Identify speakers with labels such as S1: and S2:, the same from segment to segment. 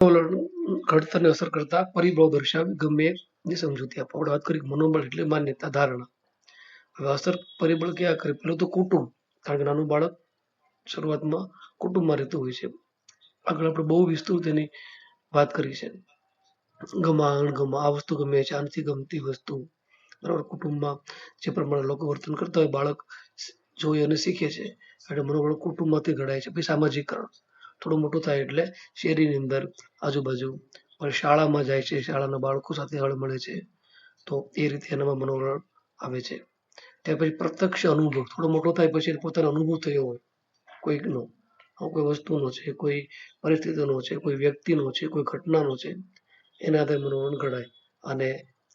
S1: ઘડતરને અસર કરતા પરિબળો દર્શાવી ગમે એ સમજૂતી આપો. આપણે વાત કરી મનોબળ એટલે માન્યતા ધારણા. હવે અસર પરિબળ કયા કરે? પેલું તો કુટુંબ. કારણ કે નાનું બાળક શરૂઆતમાં કુટુંબમાં રહેતું હોય છે. આગળ આપણે બહુ વિસ્તૃત એની વાત કરી છે. ગમા અણગમા આ વસ્તુ ગમે છે, આનથી ગમતી વસ્તુ. બરાબર? કુટુંબમાં જે પ્રમાણે લોકો વર્તન કરતા હોય, બાળક જોઈ અને શીખે છે. એટલે મનોબળ કુટુંબમાંથી ઘડાય છે. પછી સામાજિકરણ. થોડો મોટો થાય એટલે શેરીની અંદર આજુબાજુ પણ શાળામાં જાય છે. શાળાના બાળકો સાથે હળ મળે છે. તો એ રીતે એનામાં મનોબળ આવે છે. ત્યાર પછી પ્રત્યક્ષ અનુભવ, થોડો મોટો થાય પછી પોતાનો અનુભવ થયો હોય. કોઈકનો કોઈ વસ્તુનો છે, કોઈ પરિસ્થિતિનો છે, કોઈ વ્યક્તિનો છે, કોઈ ઘટનાનો છે, એના આધારે મનોબળ ઘડાય અને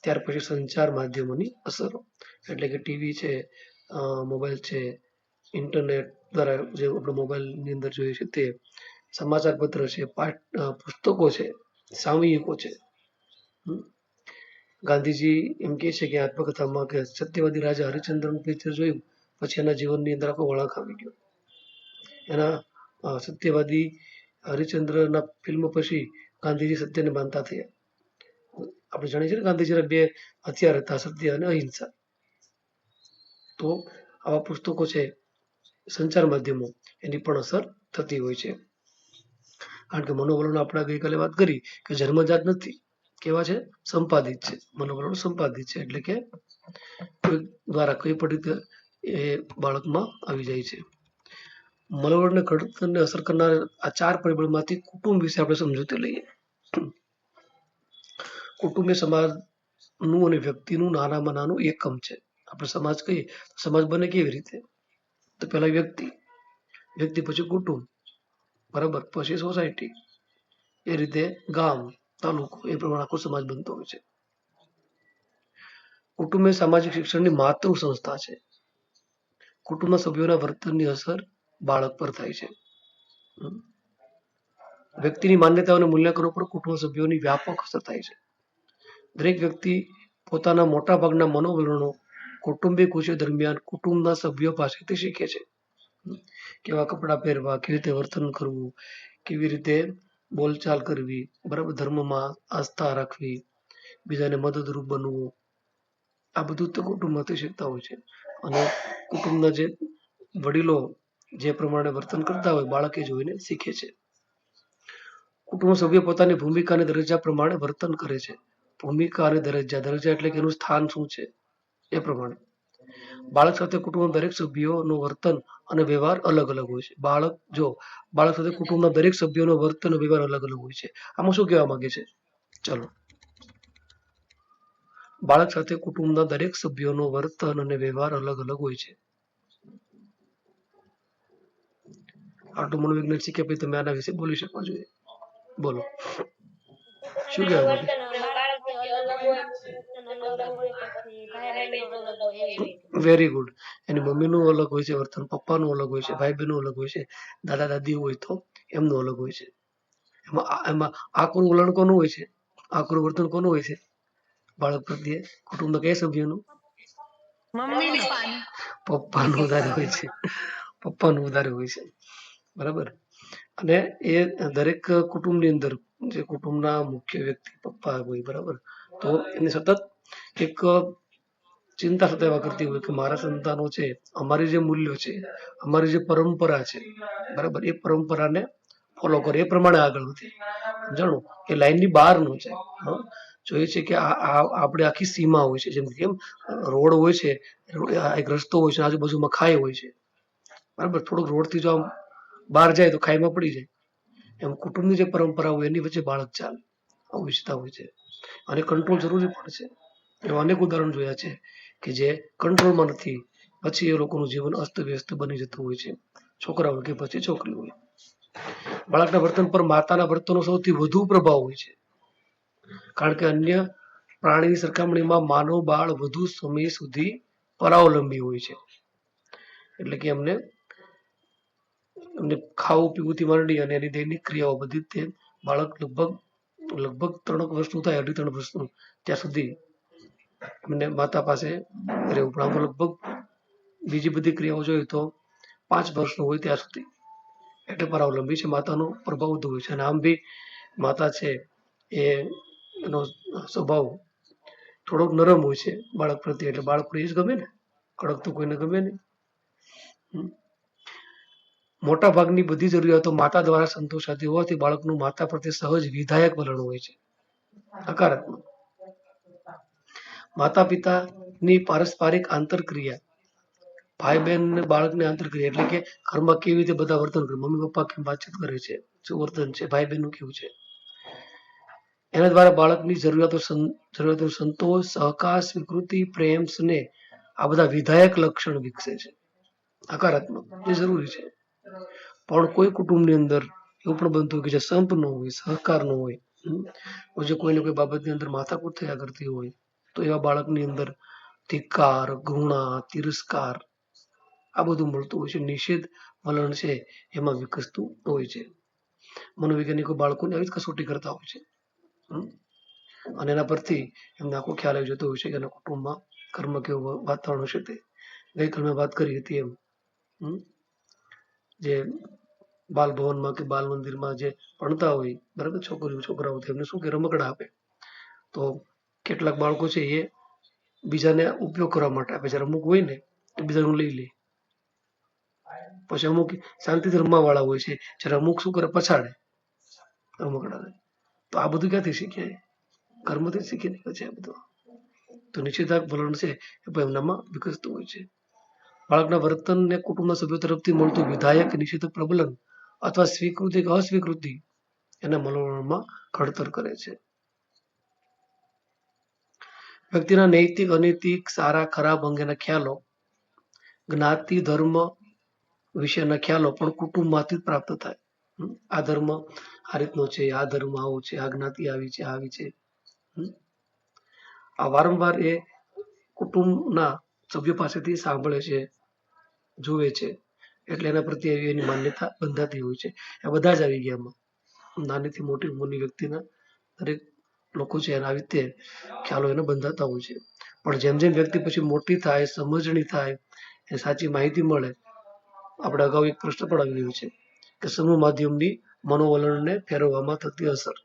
S1: ત્યાર પછી સંચાર માધ્યમોની અસરો. એટલે કે ટીવી છે મોબાઈલ છે, ઇન્ટરનેટ દ્વારા જે આપણે મોબાઈલની અંદર જોઈએ છે તે સમાચાર પત્ર છે, પાઠ પુસ્તકો છે, સામયિકો છે. ગાંધીજી એમ કહે છે કે આત્મકથામાં કે સત્યવાદી રાજા હરિચંદ્રનું પિક્ચર જોયું, પછી એના જીવનની અંદર આખો વળાંક આવી ગયો. એના સત્યવાદી હરિચંદ્રના ફિલ્મ પછી ગાંધીજી સત્યને માનતા થયા. આપણે જાણીએ છીએ ને ગાંધીજીના બે હથિયાર હતા સત્ય અને અહિંસા. તો આવા પુસ્તકો છે, સંચાર માધ્યમો, એની પણ અસર થતી હોય છે. કારણ કે મનોવલણ આપણે ગઈકાલે વાત કરી કે જન્મજાત નથી. કેવા છે? સંપાદિત છે. મનોવલણ સંપાદિત છે. એટલે કે દ્વારા કઈ પણ રીતે એ બાળકમાં આવી જાય છે. મનોબળને ઘડતરને અસર કરનાર આ ચાર પરિબળમાંથી કુટુંબ વિશે આપણે સમજૂતી લઈએ. કુટુંબ એ સમાજનું અને વ્યક્તિનું નાનામાં નાનું એકમ છે. આપણે સમાજ કહીએ સમાજ બને કેવી રીતે? તો પહેલા વ્યક્તિ. વ્યક્તિ પછી કુટુંબ. બરાબર. પછી સોસાયટી. એ રીતે ગામ, તાલુકો એ પ્રમાણે આખો સમાજ બનતો હોય છે. કુટુંબ એ સામાજિક શિક્ષણની માતૃ સંસ્થા છે. કુટુંબના સભ્યોના વર્તનની અસર બાળક પર થાય છે. વ્યક્તિની માન્યતાઓને મૂલ્યાંકનો પર કુટુંબ સભ્યોની વ્યાપક અસર થાય છે. દરેક વ્યક્તિ પોતાના મોટા ભાગના મનોવલણો કૌટુંબિક ઉછેર દરમિયાન કુટુંબના સભ્યો પાસેથી શીખે છે. કેવા કપડાં પહેરવા, કેવી રીતે વર્તન કરવું, કેવી રીતે બોલચાલ કરવી, બરાબર ધર્મમાં આસ્થા રાખવી, બીજાને મદદરૂપ બનવું. આ બધું તો કુટુંબમાંથી શીખતા હોય છે. અને કુટુંબના જે વડીલો જે પ્રમાણે વર્તન કરતા હોય, બાળકે જોઈને શીખે છે. કુટુંબ સભ્ય પોતાની ભૂમિકા અને દરજ્જા પ્રમાણે વર્તન કરે છે. ભૂમિકા અને દરજ્જા દરજ્જા એટલે કે એનું સ્થાન શું છે? એ પ્રમાણે. બાળક સાથે કુટુંબના દરેક સભ્યોનું વર્તન અને વ્યવહાર અલગ અલગ હોય છે. બાળક જો બાળક સાથે કુટુંબના દરેક સભ્યોનો વર્તન અને વ્યવહાર અલગ અલગ હોય છે. આમાં શું કહેવા માંગે છે? ચલો. બાળક સાથે કુટુંબના દરેક સભ્યોનો વર્તન અને વ્યવહાર અલગ અલગ હોય છે. આટલું મનોવિજ્ઞાન શીખ્યા પછી તમે આના વિશે બોલી શકવા જોઈએ બોલો. શું કહેવા માંગે? વેરી ગુડ એની મમ્મીનું અલગ હોય છે વર્તન પપ્પાનું અલગ હોય છે ભાઈ બહેનનું અલગ હોય છે દાદા દાદી હોય તો એમનું અલગ હોય છે. એમાં એમાં આકરું વલણ કોનું હોય છે? આકરું વર્તન કોનું હોય છે? બાળક પ્રત્યે કુટુંબના કયા સભ્યનું? પપ્પાનું વધારે હોય છે. પપ્પાનું વધારે હોય છે. બરાબર? અને એ દરેક કુટુંબની અંદર જે કુટુંબના મુખ્ય વ્યક્તિ પપ્પા હોય બરાબર? તો એને સતત એક ચિંતા સતાવ્યા કરતી હોય કે મારા સંતાનો છે, અમારી જે મૂલ્યો છે, અમારી જે પરંપરા છે, બરાબર, એ પરંપરાને ફોલો કરે. એ પ્રમાણે આગળ વધે. જાણો એ લાઈનની બહારનું છે. જોઈએ છે કે આ આપણે આખી સીમા હોય છે. જેમ કેમ? રોડ હોય છે એક રસ્તો હોય છે, આજુબાજુમાં ખાઈ હોય છે. બરાબર? થોડુંક રોડથી જો આમ બહાર જાય તો ખાઈમાં પડી જાય. એમ કુટુંબની જે પરંપરા હોય એની વચ્ચે બાળક ચાલે. આવું ઈચ્છતા હોય છે. અને કંટ્રોલ જરૂરી પણ છે. એવા અનેક ઉદાહરણ જોયા છે કે જે કંટ્રોલમાં નથી. પછી એ લોકોનું જીવન અસ્તવ્યસ્ત બની જતું હોય છે. છોકરા હોય કે પછી છોકરી હોય બાળકના વર્તન પર માતાના વર્તનનો સૌથી વધુ પ્રભાવ હોય છે. કારણ કે અન્ય પ્રાણીની સરખામણીમાં માનવ બાળ વધુ સમય સુધી પરાવલંબી હોય છે. એટલે કે એમને એમને ખાવું પીવુંથી માંડી અને એની દૈનિક ક્રિયાઓ બધી તે બાળક લગભગ લગભગ ત્રણ વર્ષનું થાય, અઢી ત્રણ વર્ષનું ત્યાં સુધી મને માતા પાસે રહેવું પણ આમાં લગભગ બીજી બધી ક્રિયાઓ જોઈએ તો પાંચ વર્ષનું હોય ત્યાં સુધી. એટલે પરાવલંબી છે માતાનો પ્રભાવ વધુ હોય છે. અને આમ બી માતા છે એ એનો સ્વભાવ થોડોક નરમ હોય છે બાળક પ્રત્યે. એટલે બાળક એ જ ગમે ને? કડક તો કોઈને ગમે નહીં. હમ. મોટા ભાગની બધી જરૂરિયાતો માતા દ્વારા સંતોષાતી હોવાથી બાળકનું માતા પ્રત્યે સહજ વિધાયક વલણ હોય છે. હકારાત્મક. માતા પિતાની પારસ્પરિક આંતરક્રિયા. ભાઈ બહેન અને બાળકની આંતરક્રિયા એટલે કે ઘરમાં કેવી રીતે બધા વર્તન કરે? મમ્મી પપ્પા કેમ વાતચીત કરે છે? શું વર્તન છે? ભાઈ બહેનનું કેવું છે? એના દ્વારા બાળકની જરૂરિયાતો જરૂરિયાતો સંતોષ, સહકાર, સ્વીકૃતિ, પ્રેમ, સ્નેહ આ બધા વિધાયક લક્ષણ વિકસે છે. હકારાત્મક. જે જરૂરી છે. પણ કોઈ કુટુંબની અંદર એવું પણ બનતું હોય કે જે સંપ ન હોય, સહકાર ન હોય કોઈ કોઈને કોઈ બાબતની અંદર માથાકૂટ થયા કરતી હોય, તો એવા બાળકની અંદર ધિક્કાર, ઘૃણા, તિરસ્કાર આ બધું મળતું હોય છે નિષેધ વલણ છે એમાં વિકસતું હોય છે મનોવૈજ્ઞાનિકો બાળકોને આવી જ કસોટી કરતા હોય છે. અને એના પરથી એમને આખો ખ્યાલ આવી જતો હોય છે કે એના કુટુંબમાં કર્મ કેવું વાતાવરણ હશે તે ગઈકાલ મેં વાત કરી હતી એમ, હમ. જે બાલ કે બાલ મંદિરમાં જે ભણતા હોય, બરાબર, છોકરીઓ, છોકરાઓ, તો એમને શું કે રમકડા આપે. તો કેટલાક બાળકો છે એ બીજાને ઉપયોગ કરવા માટે આપે. જ્યારે અમુક હોય ને એ બીજાનું લઈ લે. પછી અમુક શાંતિથી રમવા વાળા હોય છે, જ્યારે અમુક શું કરે, પછાડે રમકડાને તો આ બધું ક્યાંથી શીખ્યા ઘરમાંથી શીખે? શીખી નીકળે છે આ બધું. તો નિશ્ચિતાર્થ વલણ છે એ ભાઈ એમનામાં વિકસતું હોય છે. બાળકના વર્તનને કુટુંબના સભ્યો તરફથી મળતું વિધાયક નિષેધક પ્રબલન અથવા સ્વીકૃતિ કે અસ્વીકૃતિ એના મનોવરણમાં ઘડતર કરે છે. વ્યક્તિના નૈતિક, અનૈતિક, સારા, ખરાબ અંગેના ખ્યાલો, જ્ઞાતિ, ધર્મ વિશેના ખ્યાલો પણ કુટુંબમાંથી પ્રાપ્ત થાય. આ ધર્મ આ રીતનો છે, આ ધર્મ આવો છે, આ જ્ઞાતિ આવી છે આવી છે. આ વારંવાર એ કુટુંબના સભ્યો પાસેથી સાંભળે છે, જુએ છે, એટલે એના પ્રત્યે એવી એની માન્યતા બંધાતી હોય છે. એ બધા જ આવી ગયા એમાં નાનીથી મોટી ઉંમરની વ્યક્તિના દરેક લોકો છે એના આવી રીતે ખ્યાલો એને બંધાતા હોય છે. પણ જેમ જેમ વ્યક્તિ પછી મોટી થાય, સમજણી થાય એ સાચી માહિતી મળે, આપણે અગાઉ એક પ્રશ્ન પણ આવી રહ્યો છે કે સમૂહ માધ્યમની મનોવલણને ફેરવવામાં થતી અસર.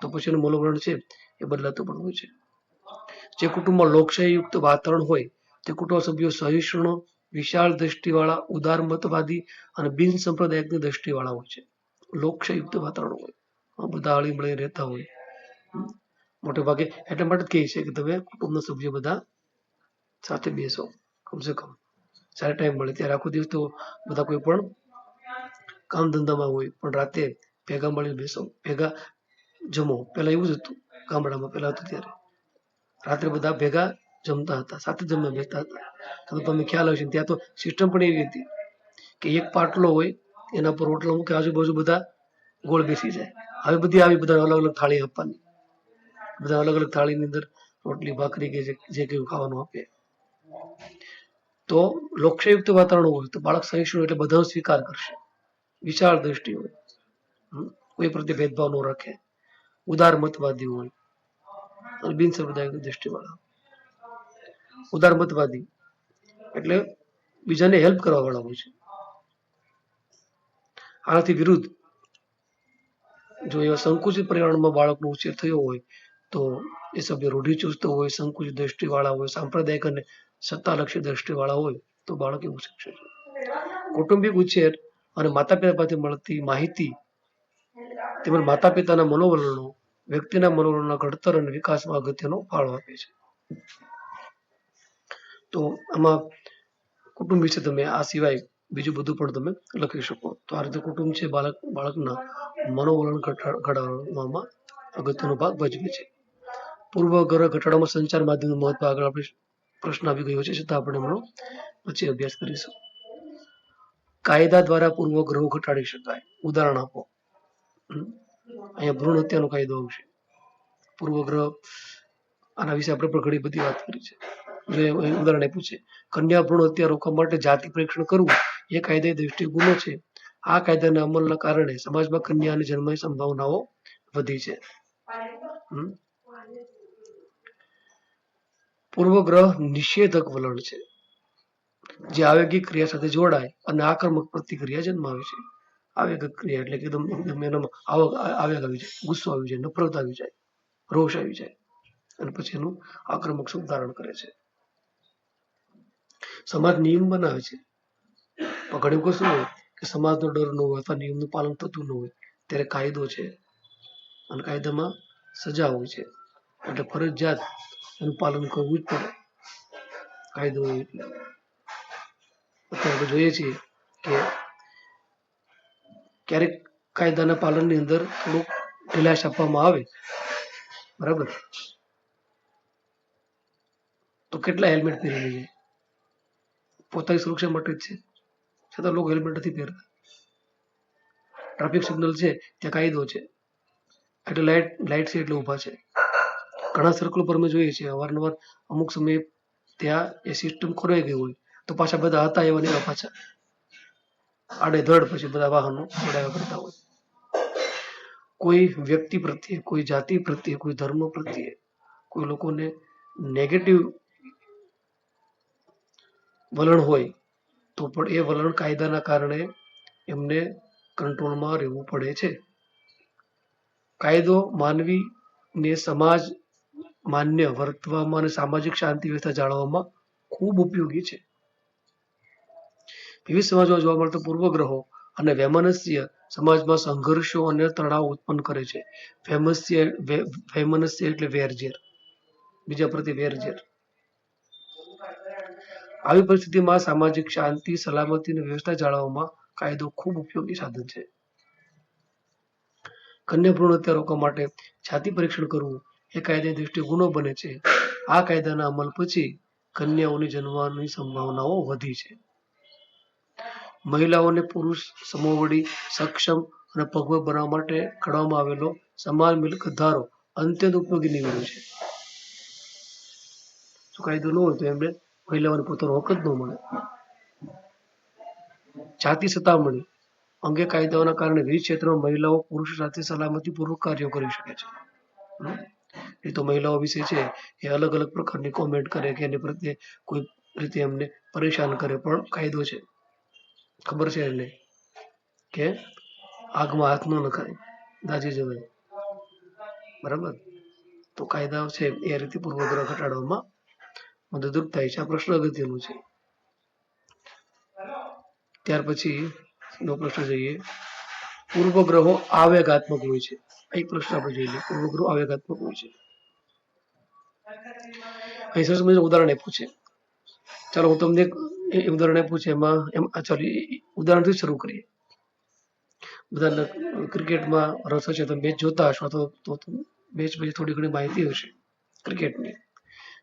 S1: તો પછી એનું મનોવલણ છે એ બદલાતું પણ હોય છે. જે કુટુંબમાં લોકશાહીયુક્ત વાતાવરણ હોય, તે કુટુંબ સભ્યો સહિષ્ણુ વિશાળ દ્રષ્ટિવાળા, ઉદારમતવાદી અને બિન સંપ્રદાયિકની દ્રષ્ટિવાળા હોય છે. લોકશાહીયુક્ત વાતાવરણ હોય બધા હળી મળીને રહેતા હોય. મોટે ભાગે એટલા માટે જ કહે છે કે તમે કુટુંબના સભ્યો બધા સાથે બેસો, કમસે કમ જ્યારે ટાઈમ મળે ત્યારે આખો દિવસ તો બધા કોઈ પણ કામ ધંધામાં હોય, પણ રાતે ભેગા મળીને બેસો, ભેગા જમો. પેલા એવું જ હતું, ગામડામાં પેલા હતું ત્યારે. રાત્રે બધા ભેગા જમતા હતા, સાથે જમવા બેસતા હતા. તો તમને ખ્યાલ આવશે ત્યાં તો સિસ્ટમ પણ એવી હતી કે એક પાટલો હોય, એના પર રોટલો મૂકે, આજુબાજુ બધા ગોળ બેસી જાય. હવે બધી, આવી બધા અલગ અલગ થાળી આપવાની. બધા અલગ અલગ થાળીની અંદર રોટલી, ભાખરી કે જે કંઈ ખાવાનું આપે. તો લોકશાયુક્ત વાતાવરણ હોય, તો બાળક સહિષ્ણુ એટલે બધાનો સ્વીકાર કરશે. વિશાળ દ્રષ્ટિ હોય. કોઈ પ્રત્યે ભેદભાવ ન રાખે. ઉદાર મતવાદી હોય. બિન સાંપ્રદાયિક દ્રષ્ટિવાળા ઉદાર મતવાદી એટલે બીજાને હેલ્પ કરવા વાળા હોય છે. આનાથી વિરુદ્ધ જો એવા સંકુચિત પર્યાવરણમાં બાળકનો ઉછેર થયો હોય, તો એ સભ્ય રૂઢિચુસ્ત હોય, સંકુચિત દ્રષ્ટિવાળા હોય, સાંપ્રદાયિક અને સત્તાલક્ષી દ્રષ્ટિવાળા હોય, તો બાળક એવું શીખશે. કૌટુંબિક ઉછેર અને માતા પિતા પાસે મળતી માહિતી તેમજ માતા પિતાના મનોવલણો વ્યક્તિના મનોવલણના ઘડતર અને વિકાસમાં અગત્યનો ફાળો આપે છે. તો આમાં કુટુંબ વિશે તમે આ સિવાય બીજું બધું પણ તમે લખી શકો. તો આ રીતે કુટુંબ છે, બાળક, બાળકના મનોવલણ ઘટાડવામાં અગત્યનો ભાગ ભજવે છે. પૂર્વગ્રહ ઘટાડવામાં સંચાર માધ્યમનું મહત્વ આગળ આપણે પ્રશ્ન આવી ગયો છે, છતાં આપણે એમનો પછી અભ્યાસ કરીશું. કાયદા દ્વારા પૂર્વગ્રહો ઘટાડી શકાય. ઉદાહરણ આપો. અહીંયા ભ્રૂણ હત્યાનો કાયદો આવશે. પૂર્વગ્રહ આના વિશે આપણે પણ ઘણી બધી વાત કરી છે. ઉદાહરણ આપ્યું છે. કન્યા ભ્રૂણ હત્યા રોકવા માટે જાતિ પરીક્ષણ કરવું એ કાયદે દ્રષ્ટિ ગુનો છે. આ કાયદાના અમલના કારણે સમાજમાં કન્યાની જન્મની સંભાવનાઓ વધી છે. પૂર્વગ્રહ નિષેધક વલણ છે. જે આવેગિક ક્રિયા સાથે જોડાય અને આક્રમક પ્રતિક્રિયા જન્માવે છે. આવેગ ક્રિયા એટલે કે એકદમ એકદમ એનામાં આવક આવેગ આવી જાય, ગુસ્સો આવી જાય, નફરત આવી જાય, રોષ આવી જાય અને પછી એનું આક્રમક સ્વરૂપ ધારણ કરે છે. સમાજ નિયમ બનાવે છે. પણ ઘણી વખત શું હોય કે સમાજનો ડર ન હોય અથવા નિયમનું પાલન થતું ન હોય, ત્યારે કાયદો છે અને કાયદામાં સજા હોય છે. એટલે ફરજિયાત એનું પાલન કરવું જ પડે. કાયદો હોય એટલે. અત્યારે આપણે જોઈએ છીએ કે ક્યારેક કાયદાના પાલનની અંદર થોડુંક ઢીલાશ આપવામાં આવે. બરાબર? તો કેટલા હેલ્મેટ પહેરી લઈએ પોતાની સુરક્ષા માટે જ છે? છતાં લોકો હેલ્મેટ નથી પહેરતા. ટ્રાફિક સિગ્નલ છે, ત્યાં કાયદો છે. એટલે લાઇટ લાઇટ છે એટલે ઊભા છે. ઘણા સર્કલ પર અમે જોઈએ છીએ, અવારનવાર અમુક સમયે ત્યાં એ સિસ્ટમ ખોરવાઈ ગઈ હોય. તો પાછા બધા હતા એવા ને પાછા આડેધડ પછી બધા વાહનો દોડાવ્યા કરતા હોય. કોઈ વ્યક્તિ પ્રત્યે, કોઈ જાતિ પ્રત્યે, કોઈ ધર્મ પ્રત્યે કોઈ લોકોને નેગેટિવ વલણ હોય તો પણ એ વલણ કાયદાના કારણે એમને કંટ્રોલમાં રહેવું પડે છે. કાયદો માનવીને સમાજ માન્ય, વર્તવામાં અને સામાજિક શાંતિ વ્યવસ્થા જાળવવામાં ખૂબ ઉપયોગી છે. વિવિધ સમાજમાં જોવા મળતા પૂર્વગ્રહો અને વૈમનસ્ય સમાજમાં સંઘર્ષો અને તણાવ ઉત્પન્ન કરે છે. વૈમસ્ય વૈ- વૈમનસ્ય એટલે વેરઝેર. બીજા પ્રત્યે વેરઝેર. આવી પરિસ્થિતિમાં સામાજિક શાંતિ, સલામતી અને વ્યવસ્થા જાળવવામાં કાયદો ખૂબ ઉપયોગી સાધન છે. કન્યા ભ્રૂણ હત્યા રોકવા માટે જાતિ પરીક્ષણ કરવું એ કાયદાની દ્રષ્ટિએ ગુનો બને છે. આ કાયદાના અમલ પછી કન્યાઓની જન્મવાની સંભાવનાઓ વધી છે. મહિલાઓને પુરુષ સમોવડી સક્ષમ અને પગભર બનાવવા માટે ઘડવામાં આવેલો સમાન મિલકત ધારો અત્યંત ઉપયોગી નીવડ્યો છે. કાયદો ન હોય તો એમને મહિલાઓને પોતાનો હક જ ન મળે. જાતિ સતામણી અંગે કાયદાઓના કારણે વિવિધ ક્ષેત્રમાં મહિલાઓ પુરુષો સાથે સલામતીપૂર્વક કાર્યો કરી શકે છે. એ તો મહિલાઓ વિશે છે. એ અલગ અલગ પ્રકારની કોમેન્ટ કરે કે એની પ્રત્યે કોઈ રીતે એમને પરેશાન કરે પણ કાયદો છે. ખબર છે એને કે આગમાં હાથ ન નખાય. દાજી જવાય. બરાબર? તો કાયદાઓ છે એ રીતે પૂર્વગ્રહ ઘટાડવામાં મદદરૂપ થાય છે. આ પ્રશ્ન અગત્યનો છે. ત્યાર પછી નો પ્રશ્ન જોઈએ. પૂર્વગ્રહો આવેગાત્મક હોય છે. એ પ્રશ્ન આપણે જોઈ લઈએ પૂર્વગ્રહો આવેગાત્મક હોય છે. અહીં સરસ મજાનું ઉદાહરણ આપ્યું છે. ચાલો હું તમને એ- ઉદાહરણ આપ્યું છે એમાં એમ એ ઉદાહરણથી શરૂ કરીએ. બધા ક્રિકેટમાં રસ હશે તો મેચ જોતા હશો, તો મેચ પછી થોડી ઘણી માહિતી હશે ક્રિકેટની.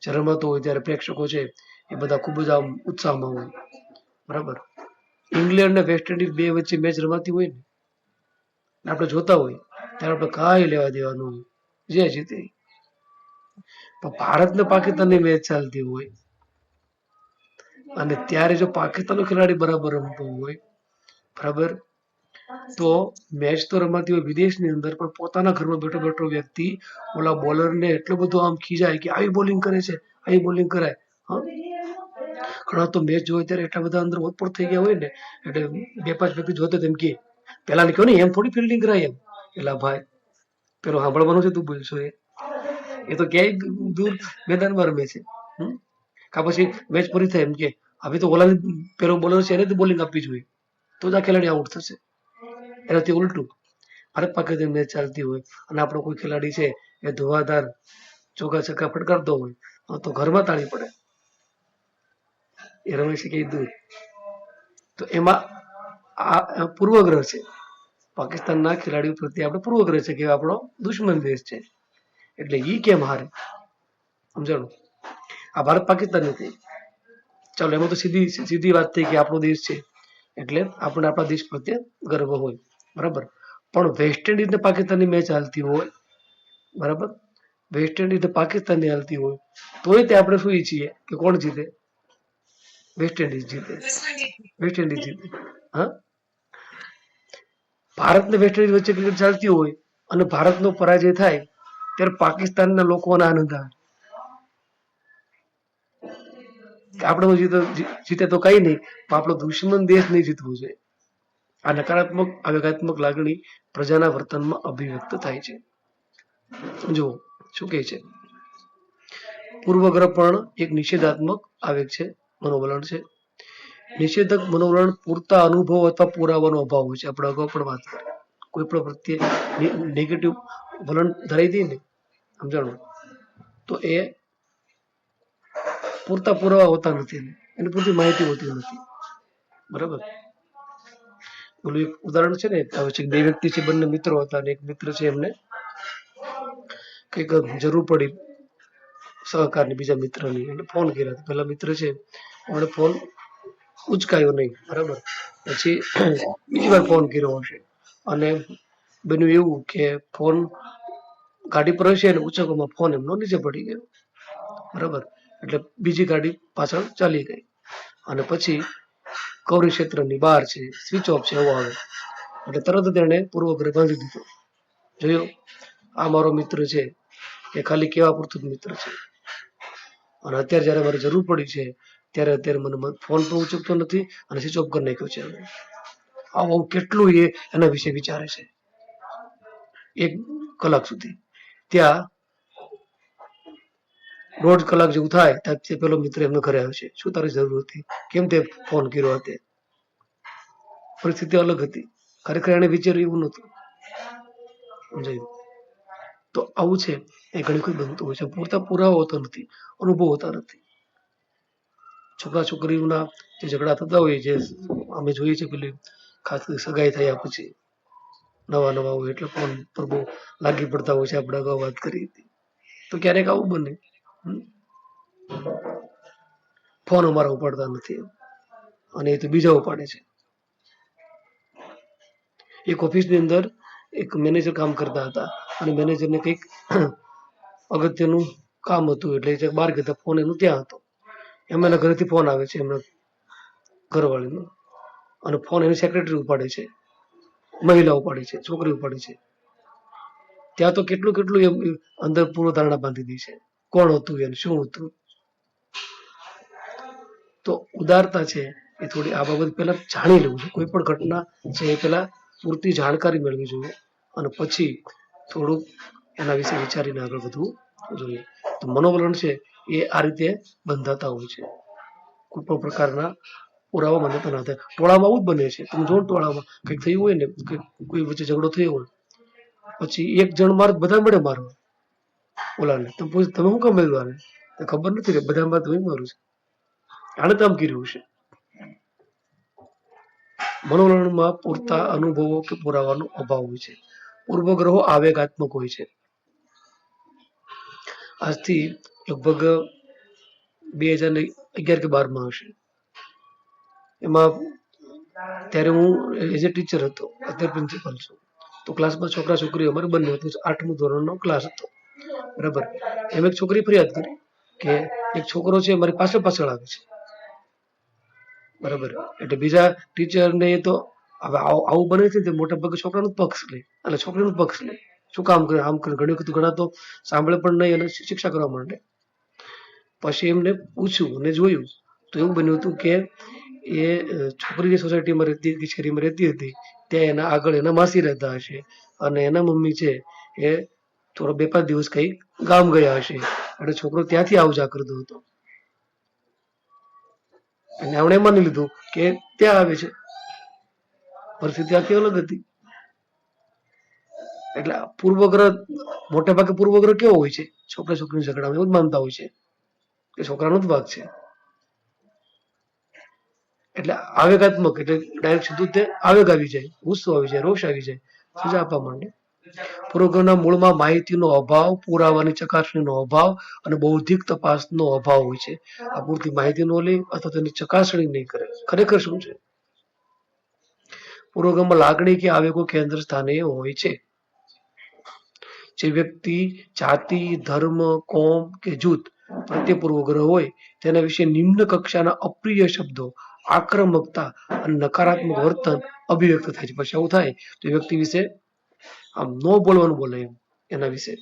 S1: જ્યારે રમતો હોય ત્યારે પ્રેક્ષકો છે, એ બધા ખૂબ જ આમ ઉત્સાહમાં હોય. બરાબર? ઇંગ્લેન્ડ અને વેસ્ટ ઇન્ડિઝ બે વચ્ચે મેચ રમાતી હોય ને આપણે જોતા હોય, ત્યારે આપણે કાંઈ લેવા દેવાનું હોય. જે જીતે. પણ ભારત ને પાકિસ્તાનની મેચ ચાલતી હોય અને ત્યારે જો પાકિસ્તાનનો ખેલાડી બરાબર રમતો હોય, બરાબર? તો મેચ તો રમાતી હોય વિદેશની અંદર, પણ પોતાના ઘરમાં બેઠો બેઠો વ્યક્તિ, ઓલા બોલરને એટલો બધો આમ ખીજાય કે આવી બોલિંગ કરે છે, આવી બોલિંગ કરાય, હા? ઘણા તો મેચ જોવે ત્યારે એટલા બધા અંદર ઓતપ્રોત થઈ ગયા હોય ને, એટલે બે પાંચ વ્યક્તિ જોતો તેમ કે પેલા કહો ને, એમ થોડી ફિલ્ડિંગ કરાય એમ. પેલા ભાઈ, પેલો સાંભળવાનું છે તું બોલશો એ. એ તો ક્યાંય દૂર મેદાનમાં રમે છે? કા પછી મેચ પૂરી થાય એમ કે હવે તો ઓલા પેલો બોલર છે એને જ બોલિંગ આપવી જોઈએ. તો જ આ ખેલાડી આઉટ થશે. એનાથી ઉલટું. ભારત પાકિસ્તાન મેચ ચાલતી હોય અને આપણો કોઈ ખેલાડી છે એ ધોવાધાર, ચોગા છક્કા ફટકારતો હોય, તો ઘરમાં તાળી પડે. એ રમે કીધું તો એમાં આ પૂર્વગ્રહ છે. પાકિસ્તાનના ખેલાડીઓ પ્રત્યે આપણે પૂર્વગ્રહ છે કે આપણો દુશ્મન દેશ છે. એટલે ઈ કેમ હારે? સમજાણું? આ ભારત પાકિસ્તાન નથી. ચાલો, એમાં તો સીધી સીધી વાત થઈ કે આપણો દેશ છે. એટલે આપણને આપણા દેશ પ્રત્યે ગર્વ હોય. બરાબર? પણ વેસ્ટ ઇન્ડિઝ ને પાકિસ્તાનની મેચ હાલતી હોય, બરાબર? વેસ્ટ ઇન્ડિઝ ને પાકિસ્તાનની હાલતી હોય, તોય તે આપણે શું ઈચ્છીએ કે કોણ જીતે? વેસ્ટ ઇન્ડિઝ જીતે. વેસ્ટ ઇન્ડિઝ જીતે. હા? ભારત ને વેસ્ટ ઇન્ડિઝ વચ્ચે ક્રિકેટ ચાલતી હોય અને ભારતનો પરાજય થાય, ત્યારે પાકિસ્તાનના લોકોને આનંદ આવે કે આપણે જીતો જીતે તો કઈ નહીં, પણ આપણો દુશ્મન દેશ નહીં જીતવું જોઈએ. આ નકારાત્મક આવેગાત્મક લાગણી પ્રજાના વર્તનમાં અભિવ્યક્ત થાય છે. જુઓ, શું કહે છે? પૂર્વગ્રહ પણ એક નિષેધાત્મક આવેગ છે, મનોવલણ છે. નિષેધક મનોવલણ પૂરતા અનુભવ અથવા પુરાવાનો અભાવ હોય છે. આપણે અગાઉ પણ વાત કરી. કોઈ પણ પ્રત્યે નેગેટિવ વલણ ધરાઈ દઈએ ને, સમજાણું? તો એ પૂરતા પુરાવા હોતા નથી એની પૂરતી માહિતી હોતી નથી. બરાબર? ઓલું એક ઉદાહરણ છે ને આવે છે બે વ્યક્તિ છે, બંને મિત્રો હતા અને એક મિત્ર છે એમને કંઈક જરૂર પડી સહકારની બીજા મિત્રની એટલે ફોન કર્યા પેલા મિત્ર છે, એમણે ફોન ઉચકાયો નહીં. બરાબર? પછી બીજી વાર ફોન કર્યો હશે. અને બન્યું એવું કે ફોન ગાડી પર હશે અને ઉચકવામાં ફોન એમનો નીચે પડી ગયો. બરાબર? એટલે બીજી ગાડી પાછળ ચાલી ગઈ. અને પછી કૌરી ક્ષેત્રની બહાર છે સ્વિચ ઓફ છે, એવો આવે. એટલે તરત જ પૂર્વગ્રહ બાંધી દીધો. જોયો? આ મારો મિત્ર છે, એ ખાલી કેવા પૂરતું મિત્ર છે. અને અત્યારે જ્યારે મારે જરૂર પડી છે, ત્યારે અત્યારે મને ફોન પણ ઉચકતો નથી અને સ્વિચ ઓફ કરી નાખ્યો છે હવે. આવું કેટલું એ એના વિશે વિચારે છે. એક કલાક સુધી. ત્યાં દોઢ કલાક જેવું થાય, ત્યાં પેલો મિત્ર એમને ઘરે આવે છે. શું તારી જરૂર હતી? કેમ તે ફોન કર્યો હતો પરિસ્થિતિ અલગ હતી. ખરેખર એને વિચાર્યું એવું નહોતું. સમજાયું? તો આવું છે. એ ઘણી વખત બનતું હોય છે. પૂરતા પુરાવા હોતો નથી. અનુભવ હોતા નથી. છોકરા છોકરીઓના જે ઝઘડા થતા હોય, જે અમે જોઈએ છીએ પેલી ખાસ સગાઈ થયા પછી, નવા નવા હોય એટલે ફોન પર બહુ લાગી પડતા હોય છે. આપણે અગાઉ વાત કરી હતી. તો ક્યારેક આવું બને. ફોન અમારા ઉપાડતા નથી. અને એ તો બીજા ઉપાડે છે. એક ઓફિસની અંદર એક મેનેજર કામ કરતા હતા. અને મેનેજરને કંઈક અગત્યનું કામ હતું. એટલે બહાર ગયા ફોન એનું ત્યાં હતો. એમના ઘરેથી ફોન આવે છે એમના ઘરવાળીનો. અને ફોન એની સેક્રેટરી ઉપાડે છે. મહિલા ઉપાડે છે, છોકરી ઉપાડે છે. ત્યાં તો કેટલું કેટલું એમ અંદર પૂર્વ ધારણા બાંધી દી છે. કોણ હતું એને શું હતું તો ઉદારતા છે એ થોડી આ બાબત પહેલા જાણી લેવું જોઈએ. કોઈ પણ ઘટના છે એ પહેલા પૂરતી જાણકારી મેળવી જોઈએ અને પછી થોડુંક એના વિશે વિચારીને આગળ વધવું જોઈએ. તો મનોવલણ છે એ આ રીતે બંધાતા હોય છે. કોઈ પણ પ્રકારના પુરાવા માન્યતા ના થાય. ટોળામાં આવું જ બને છે. તમે જો ટોળામાં કંઈક થયું હોય ને કોઈ વચ્ચે ઝઘડો થયો હોય, પછી એક જણ માર બધા મળે મારવા. ઓલાને, તો પૂછ, તમે શું કામ મેળવાને તો ખબર નથી કે બધા માર તમે મારું છે. આને તો આમ કર્યું છે મનોવલણમાં પૂરતા અનુભવો કે પુરાવાનો અભાવ હોય છે. પૂર્વગ્રહો આવેગાત્મક હોય છે. આજથી લગભગ બે હજાર અગિયાર કે બારમાં હશે. એમાં ત્યારે હું એઝ એ ટીચર હતો. અત્યારે પ્રિન્સિપલ છું. તો ક્લાસમાં છોકરા છોકરીઓ અમારે બંને હતું. આઠમું ધોરણનો ક્લાસ હતો. બરાબર? એમ એક છોકરી ફરિયાદ કરી કે એક છોકરો છે, મારી પાછળ પાછળ આવે છે. બરાબર? એટલે બીજા ટીચરને તો હવે આવું બને છે તે મોટા ભાગે છોકરાનું પક્ષ લે. અને છોકરીનું પક્ષ લે. શું કામ કરે? આમ કરે. ઘણી વખત ઘણા તો સાંભળે પણ નહીં અને શિક્ષા કરવા માંડે. પછી એમને પૂછ્યું અને જોયું. તો એવું બન્યું હતું કે એ છોકરીની સોસાયટીમાં રહેતી હતી શેરીમાં રહેતી હતી. ત્યાં એના આગળ એના માસી રહેતા હશે અને એના મમ્મી છે એ થોડો બે પાંચ દિવસ કઈ ગામ ગયા હશે. અને છોકરો ત્યાંથી આવ જા કરતો હતો. અને એમણે માની લીધું કે ત્યાં આવે છે. પરિસ્થિતિ આખી અલગ હતી. એટલે પૂર્વગ્રહ, મોટે ભાગે પૂર્વગ્રહ કેવો હોય છે? છોકરા છોકરી ઝઘડામાં એવું જ માનતા હોય છે. કે છોકરાનો જ ભાગ છે. એટલે આવેગાત્મક, એટલે ડાયરેક્ટ સીધું તે આવેગ આવી જાય, ગુસ્સો આવી જાય, રોષ આવી જાય, સજા આપવા માંડે. પૂર્વગ્રહના મૂળમાં માહિતીનો અભાવ, પુરાવાની ચકાસણીનો અભાવ અને બૌદ્ધિક તપાસનો અભાવ હોય છે. આ પૂરતી માહિતી નો લે અથવા તેની ચકાસણી નહીં કરે. ખરેખર શું છે? પુરોગમમાં લાગણી કે આવેગો કેન્દ્ર સ્થાને હોય છે. જે વ્યક્તિ, જાતિ, ધર્મ, કોમ કે જૂથ પ્રત્યે પૂર્વગ્રહ હોય, તેના વિશે નિમ્ન કક્ષાના અપ્રિય શબ્દો, આક્રમકતા અને નકારાત્મક વર્તન અભિવ્યક્ત થાય છે. પછી આવું થાય તો વ્યક્તિ વિશે આમ ન બોલવાનું બોલે એના વિશે.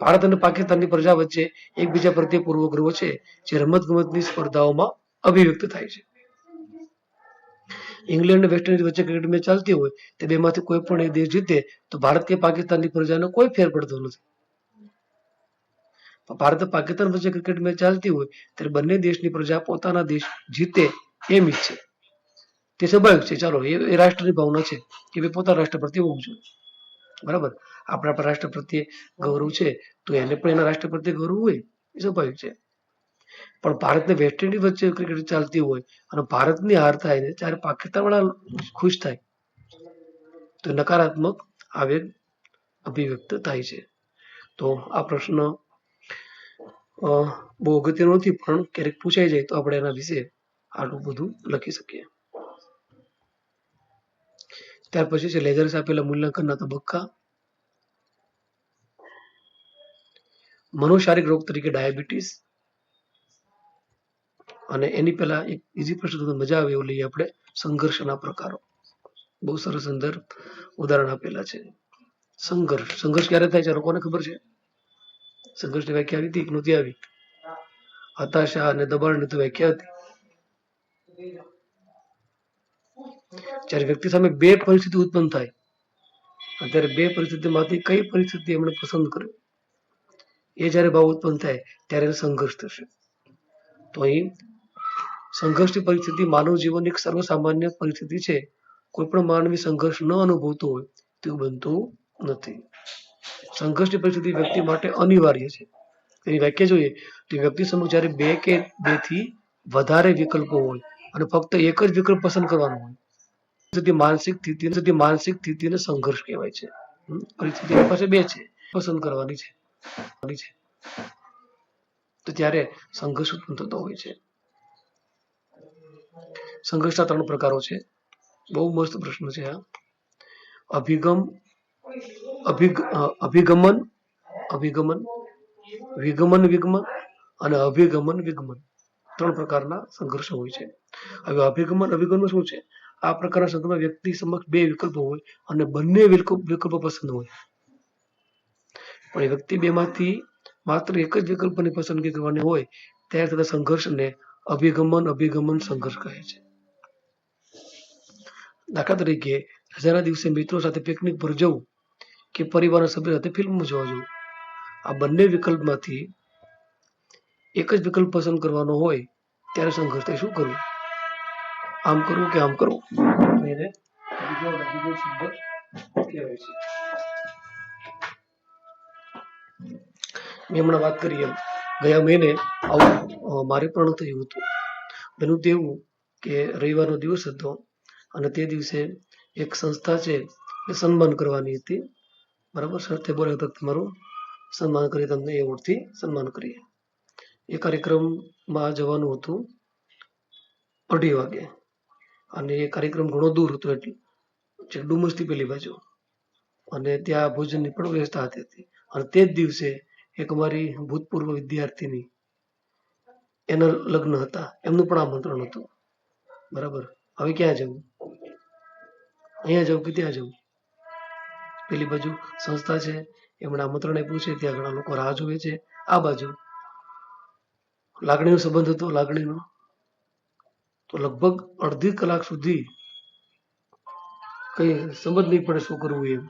S1: ભારત અને પાકિસ્તાનની પ્રજા વચ્ચે એકબીજા પ્રત્યે પૂર્વગ્રહો છે જે રમત ગમતની સ્પર્ધાઓમાં અભિવ્યક્ત થાય છે. ઇંગ્લેન્ડ અને વેસ્ટ વચ્ચે ક્રિકેટ મેચ ચાલતી હોય તે બેમાંથી કોઈ પણ એક દેશ જીતે તો ભારત કે પાકિસ્તાનની પ્રજાને કોઈ ફેર પડતો નથી. ભારત પાકિસ્તાન વચ્ચે ક્રિકેટ મેચ ચાલતી હોય ત્યારે બંને દેશની પ્રજા પોતાના દેશ જીતે એમ ઈચ્છે. તે સ્વાભાવિક છે. ચાલો, એ રાષ્ટ્રની ભાવના છે કે ભાઈ પોતાના રાષ્ટ્ર પ્રત્યે હોવું જોઈએ. બરાબર? આપણા આપણા રાષ્ટ્ર પ્રત્યે ગૌરવ છે, તો એને પણ એના રાષ્ટ્ર પ્રત્યે ગૌરવ હોય, એ સ્વાભાવિક છે. પણ ભારતને વેસ્ટ ઇન્ડિઝ વચ્ચે ક્રિકેટ ચાલતી હોય અને ભારતની હાર થાય ને ત્યારે પાકિસ્તાનવાળા ખુશ થાય, તો નકારાત્મક આવેગ અભિવ્યક્ત થાય છે. તો આ પ્રશ્ન બહુ અગત્યનો નથી, પણ ક્યારેક પૂછાઈ જાય તો આપણે એના વિશે આટલું બધું લખી શકીએ. ત્યાર પછી છે લેઝર્સ આપેલા મૂલ્યાંકનના તબક્કા. મનોશારીરિક રોગ તરીકે ડાયાબિટીસ. અને એની પહેલા એક ઇઝી પ્રશ્ન મજા આવે એવું લઈએ આપણે, સંઘર્ષના પ્રકારો. બહુ સરસ અંદર ઉદાહરણ આપેલા છે. સંઘર્ષ. સંઘર્ષ ક્યારે થાય છે લોકોને ખબર છે? સંઘર્ષની વ્યાખ્યા આવી હતી કે નહોતી આવી? હતાશા અને દબાણની તો વ્યાખ્યા હતી. જ્યારે વ્યક્તિ સામે બે પરિસ્થિતિ ઉત્પન્ન થાય, અત્યારે બે પરિસ્થિતિમાંથી કઈ પરિસ્થિતિ એમણે પસંદ કરી? એ જ્યારે ભાવ ઉત્પન્ન થાય, ત્યારે સંઘર્ષ થશે. તો અહીં સંઘર્ષની પરિસ્થિતિ માનવ જીવનની એક સર્વસામાન્ય પરિસ્થિતિ છે. કોઈ પણ માનવી સંઘર્ષ ન અનુભવતો હોય તેવું બનતું નથી. સંઘર્ષની પરિસ્થિતિ વ્યક્તિ માટે અનિવાર્ય છે. એની વ્યાખ્યા જોઈએ તો વ્યક્તિ સમક્ષ જ્યારે બે કે બેથી વધારે વિકલ્પો હોય અને ફક્ત એક જ વિકલ્પ પસંદ કરવાનો હોય પરિસ્થિતિ માનસિક સ્થિતિ સુધી માનસિક સ્થિતિને સંઘર્ષ કહેવાય છે. પરિસ્થિતિ પાસે બે છે. પસંદ કરવાની છે. છે. તો ત્યારે સંઘર્ષ ઉત્પન્ન થતો હોય છે. સંઘર્ષના ત્રણ પ્રકારો છે. બહુ મસ્ત પ્રશ્ન છે આ. અભિગમ અભિગમન અભિગમન, વિગમન વિગમન અને અભિગમન, વિગમન. ત્રણ પ્રકારના સંઘર્ષો હોય છે. હવે અભિગમન અભિગમન શું છે? આ પ્રકારના સંદર્ભમાં વ્યક્તિ સમક્ષ બે વિકલ્પો હોય અને બંને વિકલ્પો પસંદ હોય. પણ વ્યક્તિ બેમાંથી માત્ર એક જ વિકલ્પની પસંદગી કરવાની હોય, ત્યારે થતા સંઘર્ષને અભિગમન અભિગમન સંઘર્ષ કહે છે. દાખલા તરીકે, રજાના દિવસે મિત્રો સાથે પિકનિક પર જવું કે પરિવારના સભ્ય સાથે ફિલ્મ જોવા જવું, આ બંને વિકલ્પમાંથી એક જ વિકલ્પ પસંદ કરવાનો હોય, ત્યારે સંઘર્ષ શું કરવું? આમ કરવું કે આમ કરવું એને બીજો બીજો સંઘર્ષ કહેવાય છે. મેં હમણાં વાત કરી એમ. ગયા મહિને આવું મારે પણ થયું હતું. બન્યું તેવું કે રવિવારનો દિવસ હતો અને તે દિવસે એક સંસ્થા છે એ સન્માન કરવાની હતી. બરાબર? સર તે બોલ્યા હતા તમારું સન્માન કરી તમને એ ઓળથી સન્માન કરીએ. એ કાર્યક્રમમાં જવાનું હતું અઢી વાગે. અને એ કાર્યક્રમ ઘણો દૂર હતો એટલે જે ડુમસથી પેલી બાજુ. અને ત્યાં ભોજનની પણ વ્યવસ્થા હતી. અને તે જ દિવસે એક અમારી ભૂતપૂર્વ વિદ્યાર્થીની એના લગ્ન હતા. એમનું પણ આમંત્રણ હતું. બરાબર? હવે ક્યાં જવું? અહીંયા જવું કે ત્યાં જવું? પેલી બાજુ સંસ્થા છે, એમણે આમંત્રણ આપ્યું છે, ત્યાં ઘણા લોકો રાહ જોવે છે. આ બાજુ લાગણીનો સંબંધ હતો, લાગણીનો. તો લગભગ અડધી કલાક સુધી કઈ સમજ નહીં પડે શું કરવું એમ.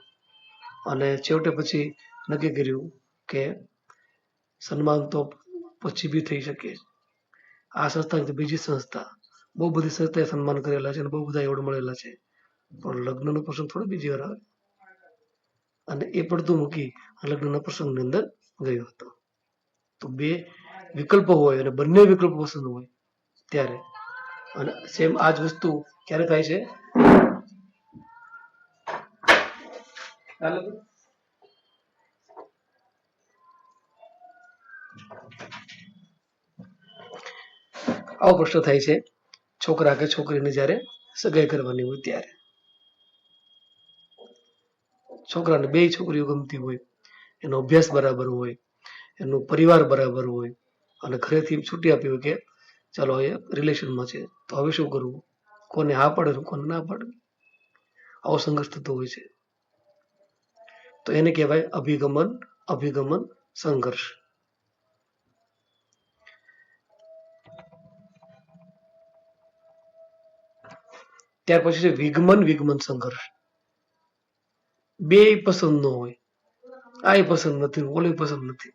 S1: અને છેવટે પછી નક્કી કર્યું કે સન્માન તો પછી બી થઈ શકે. આ સંસ્થા બીજી સંસ્થા. બહુ બધી સંસ્થાએ સન્માન કરેલા છે અને બહુ બધા એવોર્ડ મળેલા છે. પણ લગ્નનો પ્રસંગ થોડો બીજી વાર આવે. અને એ પડતું મૂકી લગ્નના પ્રસંગની અંદર ગયો હતો. તો બે વિકલ્પો હોય અને બંને વિકલ્પો પસંદ હોય ત્યારે અને સેમ આ જ વસ્તુ ક્યારે થાય છે? આવો પ્રશ્ન થાય છે, છોકરા કે છોકરીને જ્યારે સગાઈ કરવાની હોય ત્યારે. છોકરાને બે છોકરીઓ ગમતી હોય, એનો અભ્યાસ બરાબર હોય, એનો પરિવાર બરાબર હોય, અને ઘરેથી છૂટી આપી હોય કે ચાલો એ રિલેશનમાં છે. તો હવે શું કરવું? કોને હા પાડે કોને ના પાડે? આવો સંઘર્ષ થતો હોય છે. તો એને કહેવાય અભિગમન અભિગમન, સંઘર્ષ. ત્યાર પછી છે વિગમન વિગમન, સંઘર્ષ. બે પસંદ ન હોય. આ પસંદ નથી, ઓલી પસંદ નથી.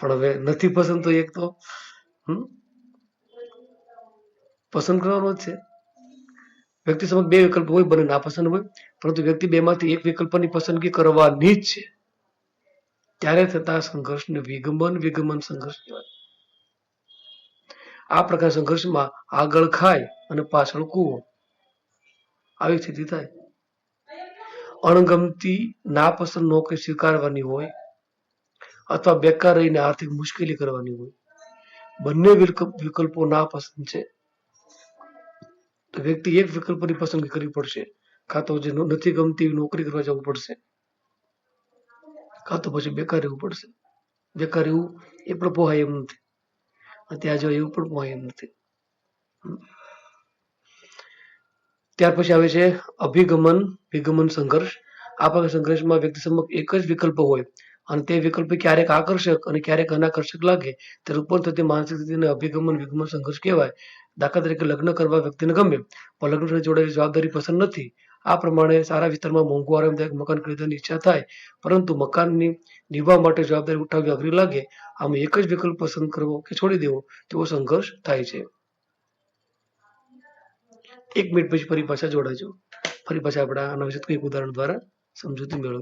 S1: પણ હવે નથી પસંદ તો એક તો, હમ? પસંદ કરવાનો જ છે. વ્યક્તિ સમક્ષ બે વિકલ્પ હોય બને નાપસંદ હોય, પરંતુ વ્યક્તિ બેમાંથી એક વિકલ્પની પસંદગી કરવાની જ છે. ત્યારે થતા સંઘર્ષને વિગમન વિગમન સંઘર્ષ કહેવાય. આ પ્રકાર સંઘર્ષમાં આગળ ખાય અને પાછળ કૂવો. આવી સ્થિતિ થાય. અણગમતી, નાપસંદ નોકરી સ્વીકારવાની હોય અથવા બેકાર રહીને આર્થિક મુશ્કેલી કરવાની હોય. બંને વિકલ્પ- નાપસંદ છે. તો વ્યક્તિ એક વિકલ્પની પસંદગી કરવી પડશે. કાં તો જે નથી ગમતી નોકરી કરવા જવું પડશે. કાં તો પછી બેકાર રહેવું પડશે. બેકાર રહેવું એ પણ પોહાય એમ નથી. ત્યાં જવા એવું પણ પોહાય એમ નથી. ત્યાર પછી આવે છે અભિગમન, વિગમન સંઘર્ષ. આ પ્રકાર સંઘર્ષમાં વ્યક્તિ સમક્ષ એક જ વિકલ્પ હોય અને તે વિકલ્પ ક્યારેક આકર્ષક અને ક્યારેક અનાકર્ષક લાગે, ત્યારે ઉત્પન્ન થતી માનસિક સ્થિતિને અભિગમન, વિગમન સંઘર્ષ કહેવાય. દાખલા તરીકે લગ્ન કરવા વ્યક્તિને ગમે, પણ લગ્ન જોડાયેલી જવાબદારી પસંદ નથી. આ પ્રમાણે સારા વિસ્તારમાં મોંઘું, આરામદાયક મકાન ખરીદવાની ઈચ્છા થાય, પરંતુ મકાનની નિભાવ માટે જવાબદારી ઉઠાવવી અઘરી લાગે. આમ એક જ વિકલ્પ પસંદ કરવો કે છોડી દેવો, તેવો સંઘર્ષ થાય છે. એક મિનિટ પછી ફરી પાછા જોડાજો. ફરી પાછા આપણે આના વિશે કંઈક ઉદાહરણ દ્વારા સમજૂતી મેળવીશું.